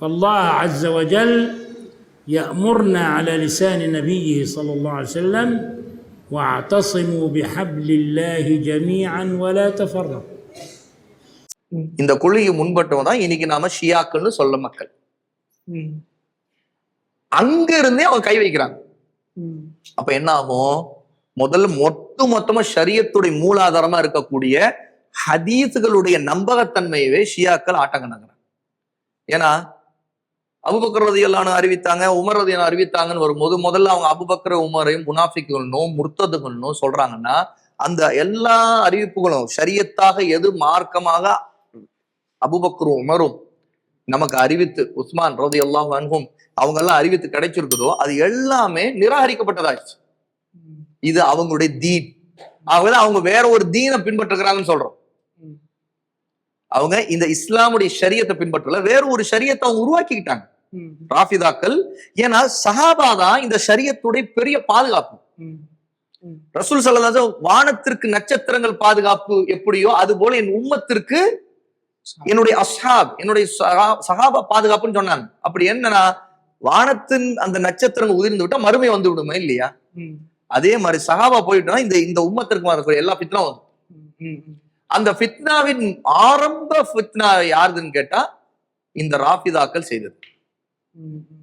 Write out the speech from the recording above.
فالله عز وجل يأمرنا على لسان نبيه صلى الله عليه وسلم واعتصموا بحبل الله جميعا ولا تفرقوا இந்த கொள்கையை முன்பட்டவங்க தான் இன்னைக்கு நாம ஷியாக்கள்னு சொல்ல மக்கள் ம். அங்க இருந்தே அவங்க கை வைக்கிறாங்க ம். அப்ப என்ன ஆகும் முதல்ல மொத்த மொத்தமா ஷரியத்துடைய மூலாதாரமா இருக்கக்கூடிய ஹதீஸுகளுடைய நம்பகத்தன்மையவே ஷியாக்கள் ஆட்டங்கனாங்க ஏன்னா அபுபக்கர் ரதியல்லானு அறிவித்தாங்க உமர் ரதியான அறிவித்தாங்கன்னு வரும்போது முதல்ல அவங்க அபுபக்கர் உமரையும் முனாஃபிக்குகள்னும் முர்த்ததுகள்னும் சொல்றாங்கன்னா அந்த எல்லா அறிவிப்புகளும் ஷரியத்தாக எது மார்க்கமாக அபுபக்கரும் உமரும் நமக்கு அறிவித்து உஸ்மான் ரதி அல்லாஹ் அன்ஹும் அவங்க எல்லாம் அறிவித்து கிடைச்சிருக்குதோ அது எல்லாமே நிராகரிக்கப்பட்டதாச்சு. இது அவங்களுடைய தீன் அவங்க அவங்க வேற ஒரு தீனை பின்பற்றுகிறாங்கன்னு சொல்றோம். அவங்க இந்த இஸ்லாமுடைய ஷரியத்தை பின்பற்றல வேற ஒரு ஷரியத்தை அவங்க உருவாக்கிக்கிட்டாங்க. ராஃபிதாக்கள் ஏன்னா சஹாபா தான் இந்த ஷரியத்துடைய பெரிய பாதுகாப்பு. ரசூல் சல்லல்லாஹு வானத்திற்கு நட்சத்திரங்கள் பாதுகாப்பு எப்படியோ அது போல என் உம்மத்திற்கு என்னுடைய அஸ்ஹாப் என்னுடைய சஹா- சஹாபா பாதுகாப்புன்னு சொன்னாங்க. அப்படி என்னன்னா வானத்தின் அந்த நட்சத்திரங்கள் உதிர்ந்து விட்டா மறுமை வந்து விடுமா இல்லையா. அதே மாதிரி சஹாபா போயிட்டோம்னா இந்த இந்த உம்மத்திற்கு வரக்கூடிய எல்லா ஃபித்னா வரும். அந்த ஃபித்னாவின் ஆரம்ப ஃபித்னா யாருதுன்னு கேட்டா இந்த ராஃபிதாக்கள் செய்தது. Mm-hmm.